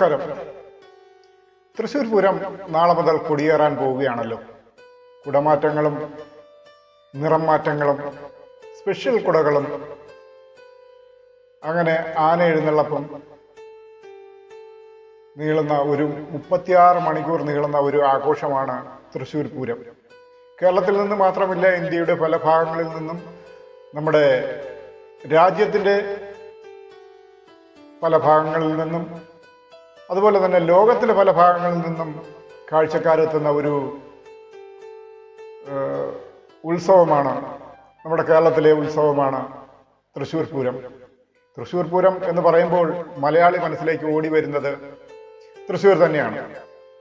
നമസ്കാരം. തൃശൂർ പൂരം നാളെ മുതൽ കൊടിയേറാൻ പോവുകയാണല്ലോ. കുടമാറ്റങ്ങളും നിറം മാറ്റങ്ങളും സ്പെഷ്യൽ കുടകളും അങ്ങനെ ആന എഴുന്നള്ളപ്പം നീളുന്ന ഒരു മുപ്പത്തിയാറ് മണിക്കൂർ നീളുന്ന ഒരു ആഘോഷമാണ് തൃശൂർ പൂരം. കേരളത്തിൽ നിന്ന് മാത്രമല്ല ഇന്ത്യയുടെ പല ഭാഗങ്ങളിൽ നിന്നും നമ്മുടെ രാജ്യത്തിന്റെ പല ഭാഗങ്ങളിൽ നിന്നും അതുപോലെ തന്നെ ലോകത്തിലെ പല ഭാഗങ്ങളിൽ നിന്നും കാഴ്ചക്കാരെത്തുന്ന ഒരു ഉത്സവമാണ്. നമ്മുടെ കേരളത്തിലെ ഉത്സവമാണ് തൃശ്ശൂർ പൂരം. തൃശ്ശൂർ പൂരം എന്ന് പറയുമ്പോൾ മലയാളി മനസ്സിലേക്ക് ഓടി വരുന്നത് തൃശ്ശൂർ തന്നെയാണ്.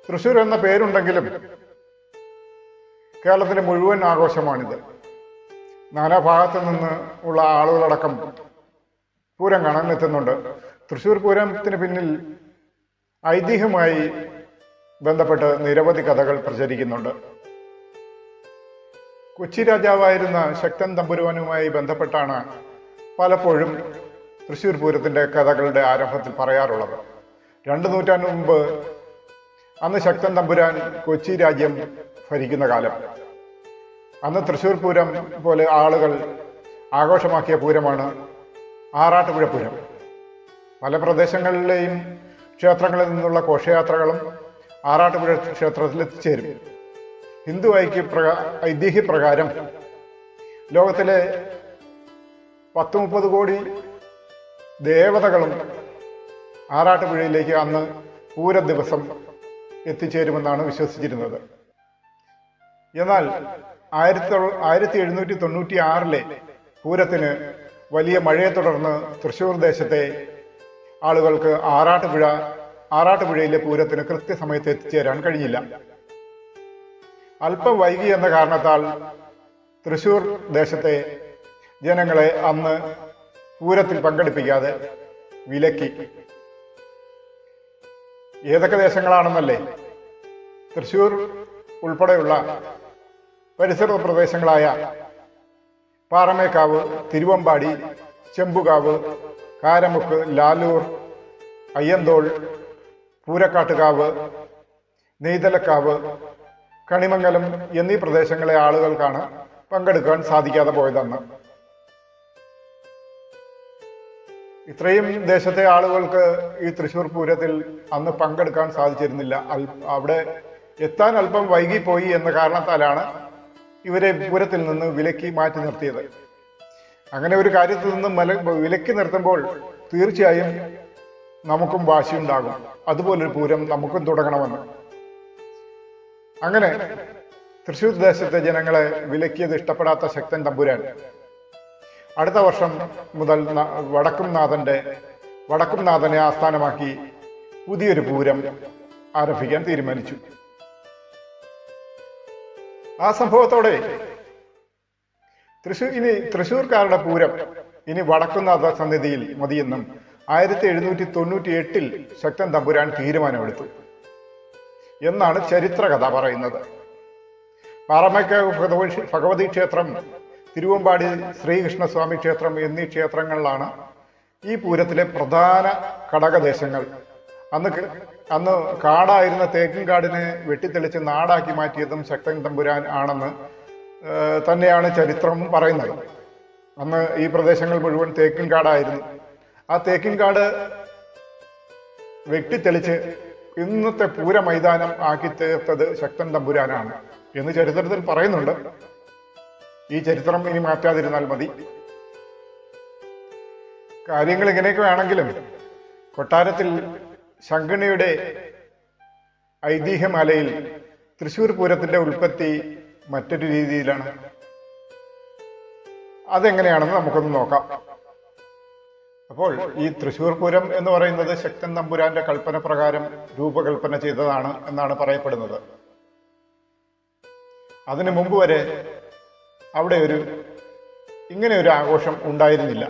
തൃശ്ശൂർ എന്ന പേരുണ്ടെങ്കിലും കേരളത്തിലെ മുഴുവൻ ആഘോഷമാണിത്. നാനാഭാഗത്തു നിന്ന് ഉള്ള ആളുകളടക്കം പൂരം കാണാൻ എത്തുന്നുണ്ട്. തൃശ്ശൂർ പൂരത്തിന് പിന്നിൽ ഐതിഹ്യമായി ബന്ധപ്പെട്ട് നിരവധി കഥകൾ പ്രചരിക്കുന്നുണ്ട്. കൊച്ചി രാജാവായിരുന്ന ശക്തൻ തമ്പുരുവനുമായി ബന്ധപ്പെട്ടാണ് പലപ്പോഴും തൃശ്ശൂർ പൂരത്തിന്റെ കഥകളുടെ ആരംഭത്തിൽ പറയാറുള്ളത്. രണ്ടു നൂറ്റാണ്ട് മുമ്പ് അന്ന് ശക്തൻ തമ്പുരാൻ കൊച്ചി രാജ്യം ഭരിക്കുന്ന കാലം. അന്ന് തൃശ്ശൂർ പൂരം പോലെ ആളുകൾ ആഘോഷമാക്കിയ പൂരമാണ് ആറാട്ടുപുഴ പൂരം. പല പ്രദേശങ്ങളിലെയും ക്ഷേത്രങ്ങളിൽ നിന്നുള്ള ഘോഷയാത്രകളും ആറാട്ടുപുഴ ക്ഷേത്രത്തിൽ എത്തിച്ചേരും. ഹിന്ദു ഐക്യ പ്രകാ ഐതിഹ്യപ്രകാരം ലോകത്തിലെ പത്ത് മുപ്പത് കോടി ദേവതകളും ആറാട്ടുപുഴയിലേക്ക് അന്ന് പൂര ദിവസം എത്തിച്ചേരുമെന്നാണ് വിശ്വസിച്ചിരുന്നത്. എന്നാൽ ആയിരത്തി ആയിരത്തി എഴുന്നൂറ്റി തൊണ്ണൂറ്റി ആറിലെ പൂരത്തിന് വലിയ മഴയെ തുടർന്ന് തൃശ്ശൂർ ദേശത്തെ ആളുകൾക്ക് ആറാട്ടുപുഴ ആറാട്ടുപുഴയിലെ പൂരത്തിന് കൃത്യസമയത്ത് എത്തിച്ചേരാൻ കഴിഞ്ഞില്ല അല്പം വൈകി എന്ന കാരണത്താൽ തൃശൂർ ദേശത്തെ ജനങ്ങളെ അന്ന് പൂരത്തിൽ പങ്കെടുപ്പിക്കാതെ വിലക്കി. ഏതൊക്കെ ദേശങ്ങളാണെന്നല്ലേ? തൃശൂർ ഉൾപ്പെടെയുള്ള പരിസര പ്രദേശങ്ങളായ പാറമേക്കാവ് തിരുവമ്പാടി ചെമ്പുകാവ് കാരമുക്ക് ലാലൂർ അയ്യന്തോൾ പൂരക്കാട്ടുകാവ് നെയ്തലക്കാവ് കണിമംഗലം എന്നീ പ്രദേശങ്ങളെ ആളുകൾക്കാണ് പങ്കെടുക്കാൻ സാധിക്കാതെ പോയതെന്ന്. ഇത്രയും ദേശത്തെ ആളുകൾക്ക് ഈ തൃശൂർ പൂരത്തിൽ അന്ന് പങ്കെടുക്കാൻ സാധിച്ചിരുന്നില്ല. അവിടെ എത്താൻ അല്പം വൈകിപ്പോയി എന്ന കാരണത്താലാണ് ഇവരെ പൂരത്തിൽ നിന്ന് വിലക്കി മാറ്റി നിർത്തിയത്. അങ്ങനെ ഒരു കാര്യത്തിൽ നിന്ന് വിലക്കി നിർത്തുമ്പോൾ തീർച്ചയായും നമുക്കും വാശിയുണ്ടാകും. അതുപോലൊരു പൂരം നമുക്കും തുടങ്ങണമെന്ന്. അങ്ങനെ തൃശൂർ ദേശത്തെ ജനങ്ങളെ വിലക്കിയത് ഇഷ്ടപ്പെടാത്ത ശക്തൻ തമ്പുരാൻ. അടുത്ത വർഷം മുതൽ വടക്കുംനാഥന്റെ വടക്കുംനാഥനെ ആസ്ഥാനമാക്കി പുതിയൊരു പൂരം ആരംഭിക്കാൻ തീരുമാനിച്ചു. ആ സംഭവത്തോടെ തൃശൂർ ഇനി തൃശൂർക്കാരുടെ പൂരം ഇനി വടക്കുന്നാഥ സന്നിധിയിൽ മതിയെന്നും ആയിരത്തി എഴുന്നൂറ്റി തൊണ്ണൂറ്റി എട്ടിൽ ശക്തൻ തമ്പുരാൻ തീരുമാനമെടുത്തു. എന്നാണ് ചരിത്രകഥ പറയുന്നത്. പാറമേക്കാവ് ഭഗവതി ഭഗവതി ക്ഷേത്രം തിരുവമ്പാടി ശ്രീകൃഷ്ണസ്വാമി ക്ഷേത്രം എന്നീ ക്ഷേത്രങ്ങളിലാണ് ഈ പൂരത്തിലെ പ്രധാന ഘടകദേശങ്ങൾ അന്ന് അന്ന് കാടായിരുന്ന തേക്കിൻകാടിനെ വെട്ടിത്തെളിച്ച് നാടാക്കി മാറ്റിയതും ശക്തൻ തമ്പുരാൻ ആണെന്ന് തന്നെയാണ് ചരിത്രം പറയുന്നത്. അന്ന് ഈ പ്രദേശങ്ങൾ മുഴുവൻ തേക്കിൻകാടായിരുന്നു ആ തേക്കിൻകാട് വെട്ടിത്തെളിച്ച് ഇന്നത്തെ പൂര മൈതാനം ആക്കി തീർത്തത് ശക്തൻ തമ്പുരാനാണ് എന്ന് ചരിത്രത്തിൽ പറയുന്നുണ്ട്. ഈ ചരിത്രം ഇനി മാറ്റാതിരുന്നാൽ മതി. കാര്യങ്ങൾ ഇങ്ങനെയൊക്കെ ആണെങ്കിലും കൊട്ടാരത്തിൽ ശങ്കണിയുടെ ഐതിഹ്യമാലയിൽ തൃശൂർ പൂരത്തിന്റെ ഉൽപ്പത്തി മറ്റൊരു രീതിയിലാണ്. അതെങ്ങനെയാണെന്ന് നമുക്കൊന്ന് നോക്കാം. അപ്പോൾ ഈ തൃശൂർ പൂരം എന്ന് പറയുന്നത് ശക്തൻ തമ്പുരാന്റെ കൽപ്പന പ്രകാരം രൂപകൽപ്പന ചെയ്തതാണ് എന്നാണ് പറയപ്പെടുന്നത്. അതിനു മുമ്പ് വരെ അവിടെ ഒരു ഇങ്ങനെ ഒരു ആഘോഷം ഉണ്ടായിരുന്നില്ല.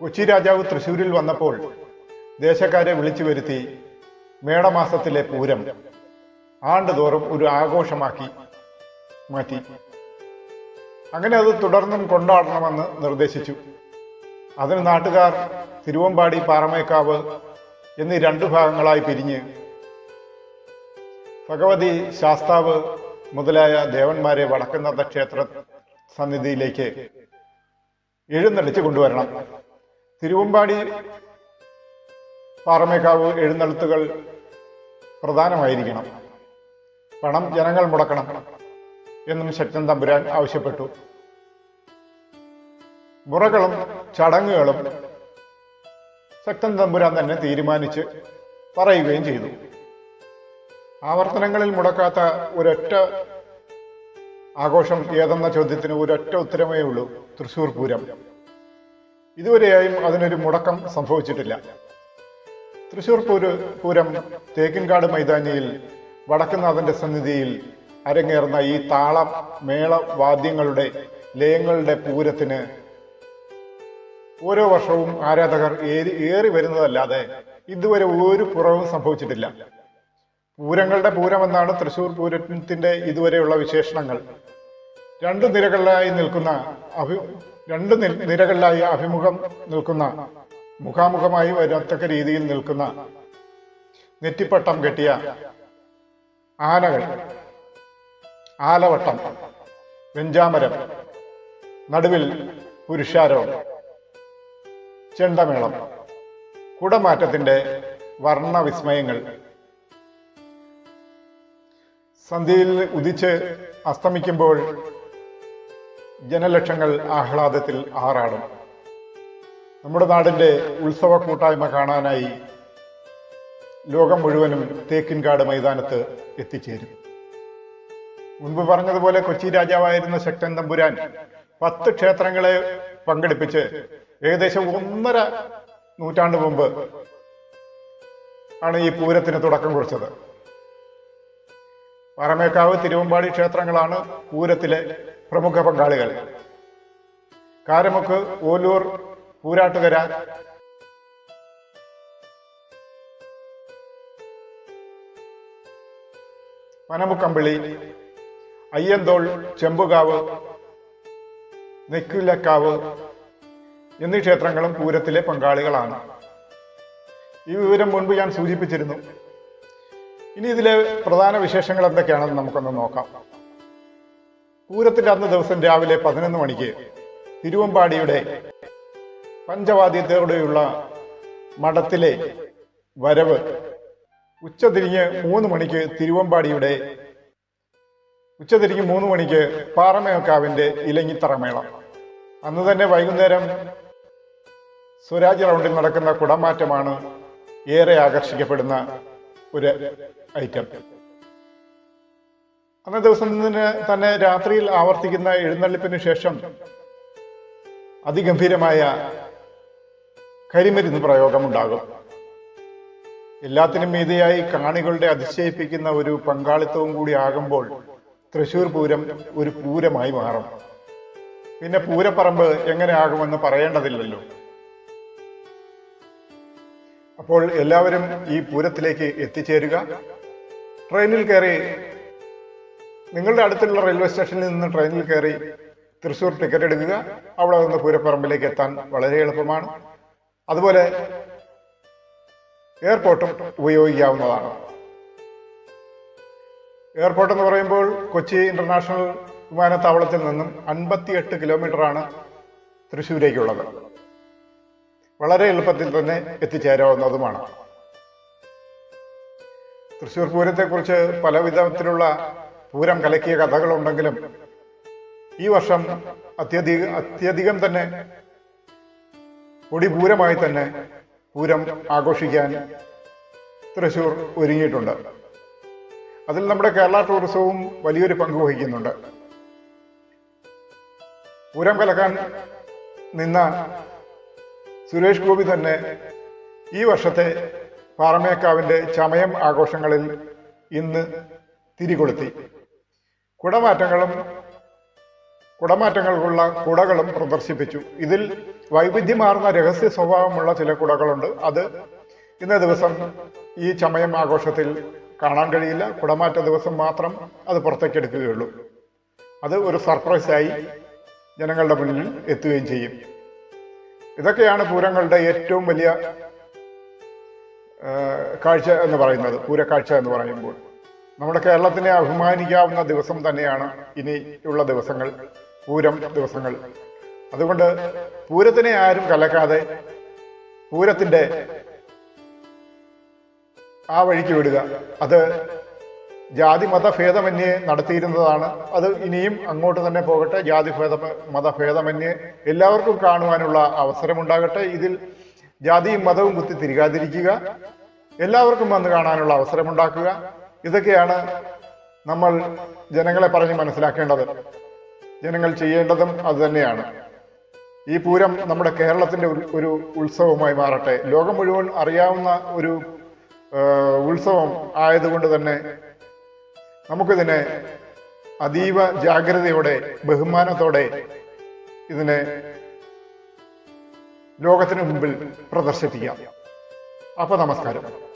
കൊച്ചി രാജാവ് തൃശൂരിൽ വന്നപ്പോൾ ദേശക്കാരെ വിളിച്ചു വരുത്തി മേടമാസത്തിലെ പൂരം ആണ്ടുതോറും ഒരു ആഘോഷമാക്കി മാറ്റി. അങ്ങനെ അത് തുടർന്നും കൊണ്ടാടണമെന്ന് നിർദ്ദേശിച്ചു. അതിന് നാട്ടുകാർ തിരുവമ്പാടി പാറമേക്കാവ് എന്നീ രണ്ടു ഭാഗങ്ങളായി പിരിഞ്ഞ് ഭഗവതി ശാസ്താവ് മുതലായ ദേവന്മാരെ വടക്കുന്നാഥ ക്ഷേത്ര സന്നിധിയിലേക്ക് എഴുന്നള്ളിച്ച് കൊണ്ടുവരണം. തിരുവമ്പാടി പാറമേക്കാവ് എഴുന്നള്ളത്തുകൾ പ്രധാനമായിരിക്കണം. പണം ജനങ്ങൾ മുടക്കണം എന്നും ശക്തൻ തമ്പുരാൻ ആവശ്യപ്പെട്ടു. മുറകളും ചടങ്ങുകളും ശക്തൻ തമ്പുരാൻ തന്നെ തീരുമാനിച്ച് പറയുകയും ചെയ്തു. ആവർത്തനങ്ങളിൽ മുടക്കാത്ത ഒരൊറ്റ ആഘോഷം ഏതെന്ന ചോദ്യത്തിന് ഒരൊറ്റ ഉത്തരമേ ഉള്ളൂ തൃശൂർ പൂരം. ഇതുവരെയായും അതിനൊരു മുടക്കം സംഭവിച്ചിട്ടില്ല. തൃശൂർ പൂര് പൂരം തേക്കിൻകാട് മൈതാനിയിൽ വടക്കുന്നാഥന്റെ സന്നിധിയിൽ അരങ്ങേറുന്ന ഈ താളം മേള വാദ്യങ്ങളുടെ ലയങ്ങളുടെ പൂരത്തിന് ഓരോ വർഷവും ആരാധകർ ഏറി ഏറി വരുന്നതല്ലാതെ ഇതുവരെ ഒരു കുറവും സംഭവിച്ചിട്ടില്ല. പൂരങ്ങളുടെ പൂരമെന്നാണ് തൃശൂർ പൂരത്തിന്റെ ഇതുവരെയുള്ള വിശേഷണങ്ങൾ. രണ്ട് നിരകളിലായി നിൽക്കുന്ന അഭി രണ്ട് നിരകളിലായി അഭിമുഖം നിൽക്കുന്ന മുഖാമുഖമായി വരത്തക്ക രീതിയിൽ നിൽക്കുന്ന നെറ്റിപ്പട്ടം കെട്ടിയ ആനകൾ ആലവട്ടം വെഞ്ചാമരം നടുവിൽ പുരുഷാരവും ചെണ്ടമേളം. കുടമാറ്റത്തിന്റെ വർണവിസ്മയങ്ങൾ. സന്ധ്യയിൽ ഉദിച്ച് അസ്തമിക്കുമ്പോൾ ജനലക്ഷങ്ങൾ ആഹ്ലാദത്തിൽ ആറാടും. നമ്മുടെ നാടിന്റെ ഉത്സവ കൂട്ടായ്മ കാണാനായി ലോകം മുഴുവനും തേക്കിൻകാട് മൈതാനത്ത് എത്തിച്ചേരും. മുൻപ് പറഞ്ഞതുപോലെ കൊച്ചി രാജാവായിരുന്ന ശക്തൻ തമ്പുരാൻ പത്ത് ക്ഷേത്രങ്ങളെ പങ്കെടുപ്പിച്ച് ഏകദേശം ഒന്നര നൂറ്റാണ്ട് മുമ്പ് ആണ് ഈ പൂരത്തിന് തുടക്കം കുറിച്ചത്. പാറമേക്കാവ് തിരുവമ്പാടി ക്ഷേത്രങ്ങളാണ് പൂരത്തിലെ പ്രമുഖ പങ്കാളികൾ. കാരമുക്ക് ഓലൂർ പൂരാട്ടുകര പനമുക്കമ്പിളി അയ്യന്തോൾ ചെമ്പുകാവ് നെക്കിലക്കാവ് എന്നീ ക്ഷേത്രങ്ങളും പൂരത്തിലെ പങ്കാളികളാണ്. ഈ വിവരം മുൻപ് ഞാൻ സൂചിപ്പിച്ചിരുന്നു. ഇനി ഇതിലെ പ്രധാന വിശേഷങ്ങൾ എന്തൊക്കെയാണെന്ന് നമുക്കൊന്ന് നോക്കാം. പൂരത്തിന്റെ അന്ന് ദിവസം രാവിലെ പതിനൊന്ന് മണിക്ക് തിരുവമ്പാടിയുടെ പഞ്ചവാദ്യത്തോടെയുള്ള മഠത്തിലെ വരവ് ഉച്ചതിരിഞ്ഞ് മൂന്ന് മണിക്ക് തിരുവമ്പാടിയുടെ ഉച്ചതിരിഞ്ഞ് മൂന്ന് മണിക്ക് പാറമേക്കാവിന്റെ ഇലങ്ങിത്തറമേളം. അന്ന് തന്നെ വൈകുന്നേരം സ്വരാജ് റൗണ്ടിൽ നടക്കുന്ന കുടമാറ്റമാണ് ഏറെ ആകർഷിക്കപ്പെടുന്ന ഒരു ഐറ്റം. അന്നേ ദിവസം തന്നെ രാത്രിയിൽ ആവർത്തിക്കുന്ന എഴുന്നള്ളിപ്പിന് ശേഷം അതിഗംഭീരമായ കരിമരുന്ന് പ്രയോഗമുണ്ടാകും. എല്ലാത്തിനും മീതിയായി കാണികളുടെ അതിശയിപ്പിക്കുന്ന ഒരു പങ്കാളിത്തവും കൂടി ആകുമ്പോൾ തൃശൂർ പൂരം ഒരു പൂരമായി മാറും. പിന്നെ പൂരപ്പറമ്പ് എങ്ങനെ ആകുമെന്ന് പറയേണ്ടതില്ലല്ലോ. അപ്പോൾ എല്ലാവരും ഈ പൂരത്തിലേക്ക് എത്തിച്ചേരുക. ട്രെയിനിൽ കയറി നിങ്ങളുടെ അടുത്തുള്ള റെയിൽവേ സ്റ്റേഷനിൽ നിന്ന് ട്രെയിനിൽ കയറി തൃശ്ശൂർ ടിക്കറ്റ് എടുക്കുക. അവിടെ നിന്ന് പൂരപ്പറമ്പിലേക്ക് എത്താൻ വളരെ എളുപ്പമാണ്. അതുപോലെ എയർപോർട്ടും ഉപയോഗിക്കാവുന്നതാണ്. എയർപോർട്ട് എന്ന് പറയുമ്പോൾ കൊച്ചി ഇന്റർനാഷണൽ വിമാനത്താവളത്തിൽ നിന്നും അൻപത്തിയെട്ട് കിലോമീറ്ററാണ് തൃശ്ശൂരേക്കുള്ളത്. വളരെ എളുപ്പത്തിൽ തന്നെ എത്തിച്ചേരാവുന്നതുമാണ്. തൃശ്ശൂർ പൂരത്തെക്കുറിച്ച് പല വിധത്തിലുള്ള പൂരം കലക്കിയ കഥകളുണ്ടെങ്കിലും ഈ വർഷം അത്യധിക അത്യധികം തന്നെ കൊടിപൂരമായി തന്നെ പൂരം ആഘോഷിക്കാൻ തൃശ്ശൂർ ഒരുങ്ങിയിട്ടുണ്ട്. അതിൽ നമ്മുടെ കേരള ടൂറിസവും വലിയൊരു പങ്ക് വഹിക്കുന്നുണ്ട്. പൂരം കലക്കാൻ നിന്ന സുരേഷ് ഗോപി തന്നെ ഈ വർഷത്തെ പാറമേക്കാവിന്റെ ചമയം ആഘോഷങ്ങളിൽ ഇന്ന് തിരികൊളുത്തി. കുടമാറ്റങ്ങളും കുടമാറ്റങ്ങൾക്കുള്ള കുടകളും പ്രദർശിപ്പിച്ചു. ഇതിൽ വൈവിധ്യമാർന്ന രഹസ്യ സ്വഭാവമുള്ള ചില കുടകളുണ്ട്. അത് ഇന്നേ ദിവസം ഈ ചമയം ആഘോഷത്തിൽ കാണാൻ കഴിയില്ല. കുടമാറ്റ ദിവസം മാത്രം അത് പുറത്തേക്ക് എടുക്കുകയുള്ളൂ. അത് ഒരു സർപ്രൈസായി ജനങ്ങളുടെ മുന്നിൽ എത്തുകയും ചെയ്യും. ഇതൊക്കെയാണ് പൂരങ്ങളുടെ ഏറ്റവും വലിയ കാഴ്ച എന്ന് പറയുന്നത് പൂരക്കാഴ്ച എന്ന് പറയുമ്പോൾ. നമ്മുടെ കേരളത്തിനെ അഭിമാനിക്കാവുന്ന ദിവസം തന്നെയാണ് ഇനിയുള്ള ദിവസങ്ങൾ പൂരം ദിവസങ്ങൾ. അതുകൊണ്ട് പൂരത്തിനെ ആരും കലക്കാതെ പൂരത്തിന്റെ ആ വഴിക്ക് വിടുക. അത് ജാതി മതഭേദമന്യേ നടത്തിയിരുന്നതാണ്. അത് ഇനിയും അങ്ങോട്ട് തന്നെ പോകട്ടെ. ജാതി ഭേദ മതഭേദമന്യേ എല്ലാവർക്കും കാണുവാനുള്ള അവസരമുണ്ടാകട്ടെ. ഇതിൽ ജാതിയും മതവും കുത്തി തിരികാതിരിക്കുക. എല്ലാവർക്കും വന്ന് കാണാനുള്ള അവസരമുണ്ടാക്കുക. ഇതൊക്കെയാണ് നമ്മൾ ജനങ്ങളെ പറഞ്ഞ് മനസ്സിലാക്കേണ്ടത്. ജനങ്ങൾ ചെയ്യേണ്ടതും അതുതന്നെയാണ് ഈ പൂരം നമ്മുടെ കേരളത്തിന്റെ ഒരു- ഒരു ഉത്സവമായി മാറട്ടെ. ലോകം മുഴുവൻ അറിയാവുന്ന ഒരു ഉത്സവം ആയതുകൊണ്ട് തന്നെ നമുക്കിതിനെ അതീവ ജാഗ്രതയോടെ ബഹുമാനത്തോടെ ഇതിനെ ലോകത്തിന് മുമ്പിൽ പ്രദർശിപ്പിക്കാം. അപ്പൊ നമസ്കാരം.